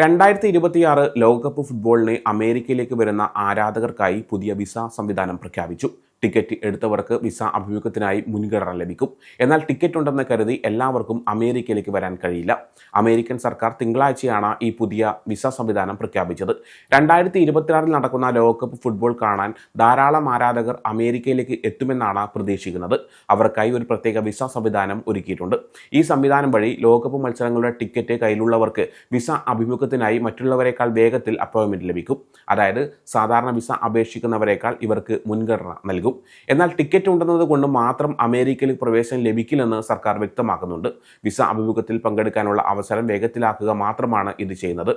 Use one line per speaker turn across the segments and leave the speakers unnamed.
രണ്ടായിരത്തി ഇരുപത്തിയാറ് ലോകകപ്പ് ഫുട്ബോളിന് അമേരിക്കയിലേക്ക് വരുന്ന ആരാധകർക്കായി പുതിയ വിസ സംവിധാനം പ്രഖ്യാപിച്ചു. ടിക്കറ്റ് എടുത്തവർക്ക് വിസ അഭിമുഖത്തിനായി മുൻഗണന ലഭിക്കും. എന്നാൽ ടിക്കറ്റ് ഉണ്ടെന്ന് കരുതി എല്ലാവർക്കും അമേരിക്കയിലേക്ക് വരാൻ കഴിയില്ല. അമേരിക്കൻ സർക്കാർ തിങ്കളാഴ്ചയാണ് ഈ പുതിയ വിസ സംവിധാനം പ്രഖ്യാപിച്ചത്. രണ്ടായിരത്തി ഇരുപത്തിയാറിൽ നടക്കുന്ന ലോകകപ്പ് ഫുട്ബോൾ കാണാൻ ധാരാളം ആരാധകർ അമേരിക്കയിലേക്ക് എത്തുമെന്നാണ് പ്രതീക്ഷിക്കുന്നത്. അവർക്കായി ഒരു പ്രത്യേക വിസ സംവിധാനം ഒരുക്കിയിട്ടുണ്ട്. ഈ സംവിധാനം വഴി ലോകകപ്പ് മത്സരങ്ങളുടെ ടിക്കറ്റ് കയ്യിലുള്ളവർക്ക് വിസ അഭിമുഖത്തിനായി മറ്റുള്ളവരെക്കാൾ വേഗത്തിൽ അപ്പോയിൻമെന്റ് ലഭിക്കും. അതായത് സാധാരണ വിസ അപേക്ഷിക്കുന്നവരെക്കാൾ ഇവർക്ക് മുൻഗണന നൽകും. എന്നാൽ ടിക്കറ്റ് ഉണ്ടെന്നത് കൊണ്ട് മാത്രം അമേരിക്കയിൽ പ്രവേശനം ലഭിക്കില്ലെന്ന് സർക്കാർ വ്യക്തമാക്കുന്നുണ്ട്. വിസ അഭിമുഖത്തിൽ പങ്കെടുക്കാനുള്ള അവസരം വേഗത്തിലാക്കുക മാത്രമാണ് ഇത് ചെയ്യുന്നത്.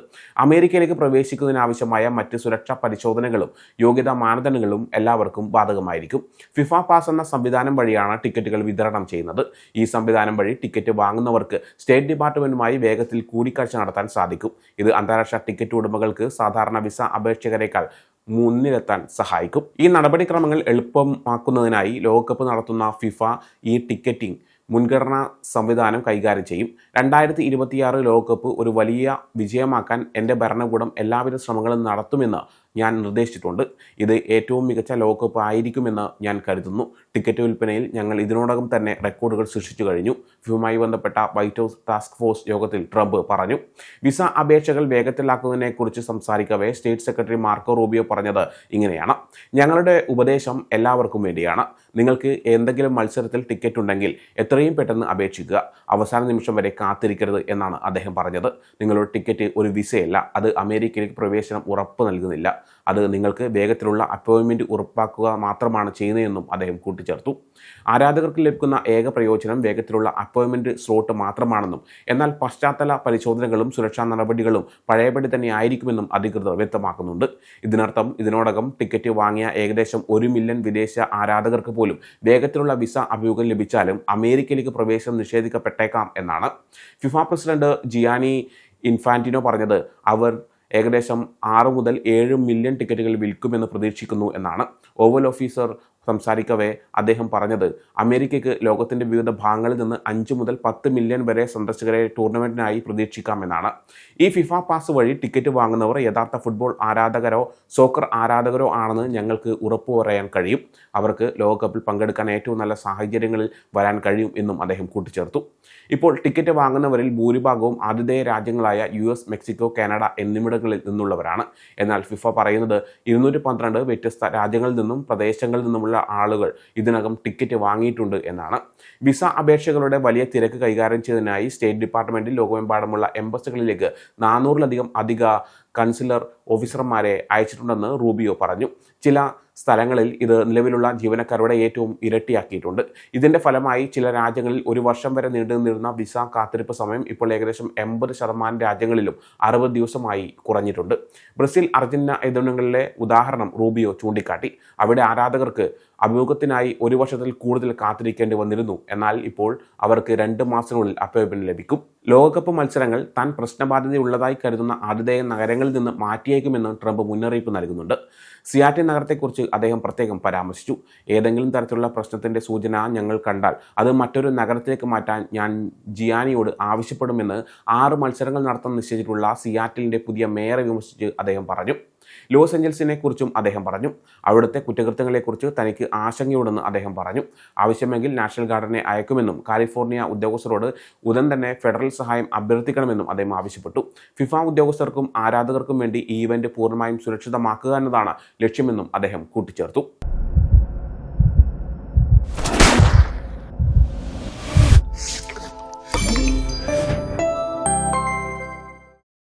അമേരിക്കയിലേക്ക് പ്രവേശിക്കുന്നതിനാവശ്യമായ മറ്റ് സുരക്ഷാ പരിശോധനകളും യോഗ്യതാ മാനദണ്ഡങ്ങളും എല്ലാവർക്കും ബാധകമായിരിക്കും. ഫിഫ പാസ് എന്ന സംവിധാനം വഴിയാണ് ടിക്കറ്റുകൾ വിതരണം ചെയ്യുന്നത്. ഈ സംവിധാനം വഴി ടിക്കറ്റ് വാങ്ങുന്നവർക്ക് സ്റ്റേറ്റ് ഡിപ്പാർട്ട്മെന്റുമായി വേഗത്തിൽ കൂടിക്കാഴ്ച നടത്താൻ സാധിക്കും. ഇത് അന്താരാഷ്ട്ര ടിക്കറ്റ് ഉടമകൾക്ക് സാധാരണ വിസ അപേക്ഷകരെക്കാൾ മുന്നിലെത്താൻ സഹായിക്കും. ഈ നടപടിക്രമങ്ങൾ എളുപ്പമാക്കുന്നതിനായി ലോകകപ്പ് നടത്തുന്ന ഫിഫ ഈ ടിക്കറ്റിംഗ് മുൻഗണനാ സംവിധാനം കൈകാര്യം ചെയ്യും. രണ്ടായിരത്തി ഇരുപത്തിയാറ് ലോകകപ്പ് ഒരു വലിയ വിജയമാക്കാൻ എന്റെ ഭരണകൂടം എല്ലാവിധ ശ്രമങ്ങളും നടത്തുമെന്ന് ഞാൻ നിർദ്ദേശിച്ചിട്ടുണ്ട്. ഇത് ഏറ്റവും മികച്ച ലോകകപ്പ് ആയിരിക്കുമെന്ന് ഞാൻ കരുതുന്നു. ടിക്കറ്റ് വിൽപ്പനയിൽ ഞങ്ങൾ ഇതിനോടകം തന്നെ റെക്കോർഡുകൾ സൃഷ്ടിച്ചു കഴിഞ്ഞു. ഫിഫുമായി ബന്ധപ്പെട്ട വൈറ്റ് ഹൗസ് ടാസ്ക് ഫോഴ്സ് യോഗത്തിൽ ട്രംപ് പറഞ്ഞു. വിസ അപേക്ഷകൾ വേഗത്തിലാക്കുന്നതിനെക്കുറിച്ച് സംസാരിക്കവേ സ്റ്റേറ്റ് സെക്രട്ടറി മാർക്കോ റൂബിയോ പറഞ്ഞത് ഇങ്ങനെയാണ്. ഞങ്ങളുടെ ഉപദേശം എല്ലാവർക്കും വേണ്ടിയാണ്. നിങ്ങൾക്ക് എന്തെങ്കിലും മത്സരത്തിൽ ടിക്കറ്റ് ഉണ്ടെങ്കിൽ എത്രയും പെട്ടെന്ന് അപേക്ഷിക്കുക. അവസാന നിമിഷം വരെ കാത്തിരിക്കരുത് എന്നാണ് അദ്ദേഹം പറഞ്ഞത്. നിങ്ങളുടെ ടിക്കറ്റ് ഒരു വിസയല്ല. അത് അമേരിക്കയിലേക്ക് പ്രവേശനം ഉറപ്പ് നൽകുന്നില്ല. അത് നിങ്ങൾക്ക് വേഗത്തിലുള്ള അപ്പോയിൻമെന്റ് ഉറപ്പാക്കുക മാത്രമാണ് ചെയ്യുന്നതെന്നും അദ്ദേഹം കൂട്ടിച്ചേർത്തു. ആരാധകർക്ക് ലഭിക്കുന്ന ഏക പ്രയോജനം വേഗത്തിലുള്ള അപ്പോയിൻമെന്റ് സ്ലോട്ട് മാത്രമാണെന്നും എന്നാൽ പശ്ചാത്തല പരിശോധനകളും സുരക്ഷാ നടപടികളും പഴയപടി തന്നെ ആയിരിക്കുമെന്നും അധികൃതർ വ്യക്തമാക്കുന്നുണ്ട്. ഇതിനർത്ഥം ഇതിനോടകം ടിക്കറ്റ് വാങ്ങിയ ഏകദേശം ഒരു മില്യൺ വിദേശ ആരാധകർക്ക് പോലും വേഗത്തിലുള്ള വിസ അഭിമുഖം ലഭിച്ചാലും അമേരിക്കയിലേക്ക് പ്രവേശനം നിഷേധിക്കപ്പെട്ടേക്കാം എന്നാണ്. ഫിഫ പ്രസിഡന്റ് ജിയാനി ഇൻഫാന്റിനോ പറഞ്ഞത് അവർ ഏകദേശം ആറ് മുതൽ ഏഴ് മില്യൺ ടിക്കറ്റുകൾ വിൽക്കുമെന്ന് പ്രതീക്ഷിക്കുന്നു എന്നാണ് ഓവൽ ഓഫീസർ സംസാരിക്കവേ അദ്ദേഹം പറഞ്ഞത്. അമേരിക്കയ്ക്ക് ലോകത്തിന്റെ വിവിധ ഭാഗങ്ങളിൽ നിന്ന് അഞ്ച് മുതൽ പത്ത് മില്യൺ വരെ സന്ദർശകരെ ടൂർണമെന്റിനായി പ്രതീക്ഷിക്കാമെന്നാണ്. ഈ ഫിഫ പാസ് വഴി ടിക്കറ്റ് വാങ്ങുന്നവർ യഥാർത്ഥ ഫുട്ബോൾ ആരാധകരോ സോക്കർ ആരാധകരോ ആണെന്ന് ഞങ്ങൾക്ക് ഉറപ്പു പറയാൻ കഴിയും. അവർക്ക് ലോകകപ്പിൽ പങ്കെടുക്കാൻ ഏറ്റവും നല്ല സാഹചര്യങ്ങളിൽ വരാൻ കഴിയും എന്നും അദ്ദേഹം കൂട്ടിച്ചേർത്തു. ഇപ്പോൾ ടിക്കറ്റ് വാങ്ങുന്നവരിൽ ഭൂരിഭാഗവും ആതിഥേയ രാജ്യങ്ങളായ യു എസ് മെക്സിക്കോ കാനഡ എന്നിവിടങ്ങളിൽ നിന്നുള്ളവരാണ്. എന്നാൽ ഫിഫ പറയുന്നത് ഇരുന്നൂറ്റി പന്ത്രണ്ട് വ്യത്യസ്ത രാജ്യങ്ങളിൽ നിന്നും പ്രദേശങ്ങളിൽ നിന്നുമുള്ള ആളുകൾ ഇതിനകം ടിക്കറ്റ് വാങ്ങിയിട്ടുണ്ട് എന്നാണ്. വിസ അപേക്ഷകളുടെ വലിയ തിരക്ക് കൈകാര്യം ചെയ്തതിനായി സ്റ്റേറ്റ് ഡിപ്പാർട്ട്മെന്റിൽ ലോകമെമ്പാടുമുള്ള എംബസികളിലേക്ക് നാനൂറിലധികം അധിക കൺസുലർ ഓഫീസർമാരെ അയച്ചിട്ടുണ്ടെന്ന് റൂബിയോ പറഞ്ഞു. ചില സ്ഥലങ്ങളിൽ ഇത് നിലവിലുള്ള ജീവനക്കാരുടെ ഏറ്റവും ഇരട്ടിയാക്കിയിട്ടുണ്ട്. ഇതിന്റെ ഫലമായി ചില രാജ്യങ്ങളിൽ ഒരു വർഷം വരെ നീണ്ടു നിന്നിരുന്ന വിസ കാത്തിരിപ്പ് സമയം ഇപ്പോൾ ഏകദേശം എൺപത് ശതമാനം രാജ്യങ്ങളിലും അറുപത് ദിവസമായി കുറഞ്ഞിട്ടുണ്ട്. ബ്രസീൽ അർജന്റീന എന്നിവിടങ്ങളിലെ ഉദാഹരണം റൂബിയോ ചൂണ്ടിക്കാട്ടി. അവിടെ ആരാധകർക്ക് അഭിമുഖത്തിനായി ഒരു വർഷത്തിൽ കൂടുതൽ കാത്തിരിക്കേണ്ടി വന്നിരുന്നു. എന്നാൽ ഇപ്പോൾ അവർക്ക് രണ്ട് മാസത്തിനുള്ളിൽ അപ്പോയിൻമെന്റ് ലഭിക്കും. ലോകകപ്പ് മത്സരങ്ങൾ താൻ പ്രശ്നബാധ്യതയുള്ളതായി കരുതുന്ന ആതിഥേയ നഗരങ്ങളിൽ നിന്ന് മാറ്റിയേക്കുമെന്ന് ട്രംപ് മുന്നറിയിപ്പ് നൽകുന്നുണ്ട്. സിയാറ്റി നഗരത്തെക്കുറിച്ച് അദ്ദേഹം പ്രത്യേകം പരാമർശിച്ചു. ഏതെങ്കിലും തരത്തിലുള്ള പ്രശ്നത്തിന്റെ സൂചന ഞങ്ങൾ കണ്ടാൽ അത് മറ്റൊരു നഗരത്തിലേക്ക് മാറ്റാൻ ഞാൻ ജിയാനിയോട് ആവശ്യപ്പെടുമെന്ന് ആറ് മത്സരങ്ങൾ നടത്താൻ നിശ്ചയിച്ചിട്ടുള്ള സിയാറ്റിലിന്റെ പുതിയ മേയറെ വിമർശിച്ച് അദ്ദേഹം പറഞ്ഞു. ലോസ് ഏഞ്ചൽസിനെ കുറിച്ചും അദ്ദേഹം പറഞ്ഞു. അവിടുത്തെ കുറ്റകൃത്യങ്ങളെക്കുറിച്ച് തനിക്ക് ആശങ്കയുണ്ടെന്ന് അദ്ദേഹം പറഞ്ഞു. ആവശ്യമെങ്കിൽ നാഷണൽ ഗാർഡനെ അയക്കുമെന്നും കാലിഫോർണിയ ഉദ്യോഗസ്ഥരോട് ഉടൻ തന്നെ ഫെഡറൽ സഹായം അഭ്യർത്ഥിക്കണമെന്നും അദ്ദേഹം ആവശ്യപ്പെട്ടു. ഫിഫ ഉദ്യോഗസ്ഥർക്കും ആരാധകർക്കും വേണ്ടി ഈ ഇവന്റ് പൂർണമായും സുരക്ഷിതമാക്കുക എന്നതാണ് ലക്ഷ്യമെന്നും അദ്ദേഹം കൂട്ടിച്ചേർത്തു.